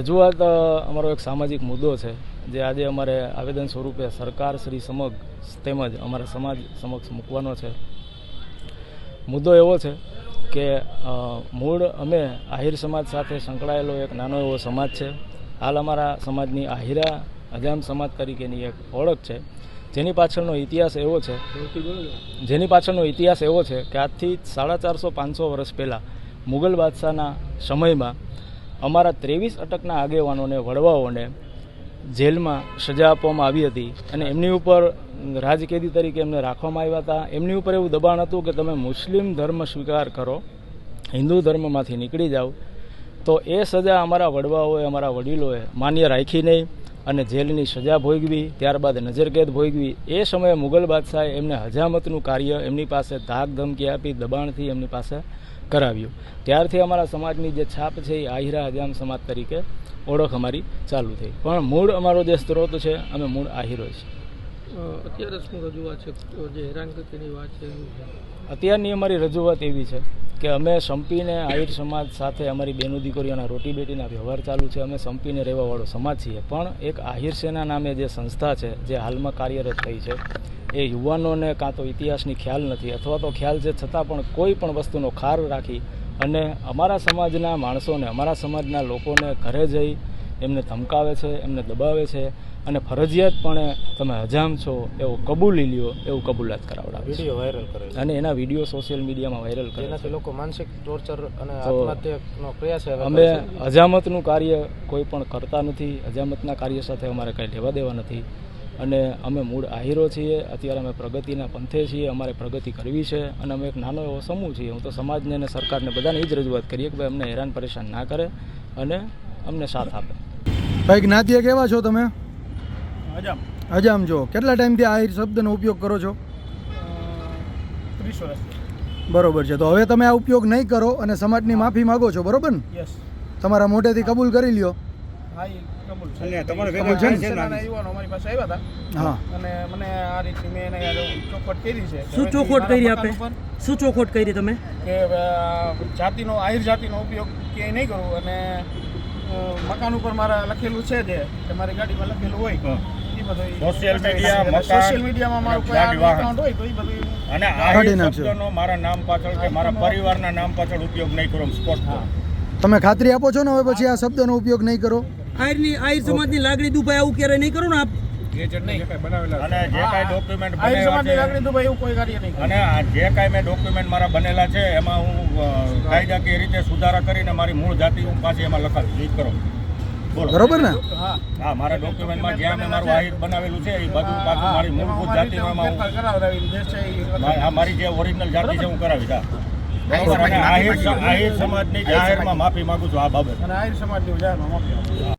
રજૂઆત અમારો એક સામાજિક મુદ્દો છે જે આજે અમારે આવેદન સ્વરૂપે સરકાર શ્રી સમક્ષ તેમજ અમારા સમાજ સમક્ષ મૂકવાનો છે. મુદ્દો એવો છે કે મૂળ અમે આહિર સમાજ સાથે સંકળાયેલો એક નાનો એવો સમાજ છે. હાલ અમારા સમાજની આહિરા અજામ સમાજ તરીકેની એક ઓળખ છે. જેની પાછળનો ઇતિહાસ એવો છે જેની પાછળનો ઇતિહાસ એવો છે કે આજથી સાડા ચારસો પાંચસો વર્ષ પહેલાં મુગલ બાદશાહના સમયમાં અમારા ત્રેવીસ અટકના આગેવાનોને વડવાઓને જેલમાં સજા આપવામાં આવી હતી અને એમની ઉપર રાજકેદી તરીકે એમને રાખવામાં આવ્યા હતા. એમની ઉપર એવું દબાણ હતું કે તમે મુસ્લિમ ધર્મ સ્વીકાર કરો, હિન્દુ ધર્મમાંથી નીકળી જાઓ, તો એ સજા અમારા વડવાઓએ, અમારા વડીલોએ માન્ય રાખી નહીં. અને જેલની સજા ભોગવી, ત્યારબાદ નજરકેદ ભોગવી, એ સમયે મુગલ બાદશાહે એમને હજામતનું કાર્ય એમની પાસે ધાક ધમકી આપી, દબાણથી એમની પાસે કરાવ્યું. ત્યારથી અમારા સમાજની જે છાપ છે, એ આહિરા હજામ સમાજ તરીકે ઓળખ અમારી ચાલુ થઈ. પણ મૂળ અમારો જે સ્ત્રોત છે, અમે મૂળ આહિરો છીએ. અત્યારે શું રજૂઆત છે? જે હેરાનગતિની વાત છે અત્યારની અમારી રજૂઆત એવી છે કે અમે સંપીને આહિર સમાજ સાથે અમારી બેનો દીકરીઓના રોટી બેટીના વ્યવહાર ચાલુ છે. અમે સંપીને રહેવાવાળો સમાજ છીએ. પણ એક આહિર સેના નામે જે સંસ્થા છે, જે હાલમાં કાર્યરત થઈ છે, એ યુવાનોને કાં તો ઇતિહાસની ખ્યાલ નથી અથવા તો ખ્યાલ છે, છતાં પણ કોઈ પણ વસ્તુનો ખાર રાખી અને અમારા સમાજના માણસોને, અમારા સમાજના લોકોને ઘરે જઈ એમને ધમકાવે છે, એમને દબાવે છે. અને ફરજિયાતપણે તમે હજામ છો એવો કબૂલી લ્યો એવું કબૂલાત કરાવડાવે છે. વીડિયો વાયરલ કરે અને એના વીડિયો સોશિયલ મીડિયામાં વાયરલ કરે છે. જેનાથી લોકો માનસિક ટોર્ચર અને આત્મહત્યાનો પ્રયાસ અમે હજામતનું કાર્ય કોઈ પણ કરતા નથી. હજામતના કાર્ય સાથે અમારે કંઈ લેવા દેવા નથી. અને અમે મૂળ આહીરો છીએ. અત્યારે અમે પ્રગતિના પંથે છીએ. અમારે પ્રગતિ કરવી છે. અને અમે એક નાનો એવો સમૂહ છીએ. હું તો સમાજને અને સરકારને બધાને એ જ રજૂઆત કરીએ કે ભાઈ અમને હેરાન પરેશાન ના કરે અને અમને સાથ આપે. ભાઈ જ્ઞાતિય કેવા છો તમે? હજામ અજામ જો. કેટલા ટાઈમથી આહિર શબ્દનો ઉપયોગ કરો છો? ત્રીસ બરોબર છે. તો હવે તમે આ ઉપયોગ નહીં કરો અને સમાજની માફી માગો છો બરોબર ને? તમારા મોઢેથી કબૂલ કરી લ્યો. આ જાતિનો આહિર જાતિનો ઉપયોગ ક્યાંય નહીં કરું. અને મકાન ઉપર મારા લખેલું છે જે કે મારી ગાડીમાં લખેલું હોય. એ મીડિયા મકાન, સોશિયલ મીડિયામાં મારું કોઈ એકાઉન્ટ હોય તો એ બધું અને આ શબ્દનો મારા નામ પાછળ કે મારા પરિવારના નામ પાછળ ઉપયોગ નહીં કરો સ્પષ્ટ. તમે ખાતરી આપો છો ને હવે પછી આ શબ્દનો ઉપયોગ નહીં કરો? આયરની આયર સમાજની લાગણી દુભાઈ આવું ક્યારે નહીં કરો ને આપ? અને જે કાંઈ ડોક્યુમેન્ટ આહિર સમાજની બનેલા લાગણી છે તો ભાઈ એવું કોઈ કાર્ય નહીં કરું. અને જે કાંઈ મેં ડોક્યુમેન્ટ મારા બનેલા છે એમાં હું અ, કાયદાકીય રીતે સુધારા કરીને મારી મૂળ જાતિ હું પાછી એમાં લખાવી કરો. બરોબર ને? હા. હા મારા ડોક્યુમેન્ટમાં જ્યાં મેં મારું આહિર બનાવેલું છે એ બધું પાછું મારી મૂળભૂત જાતિમાં હું મારી જે ઓરિજિનલ જાતિ છે હું કરાવીશ હા. આહિર સમાજની જાહેરમાં માફી માંગુ છું આ બાબત. અને આહિર સમાજની જાહેરમાં માફી.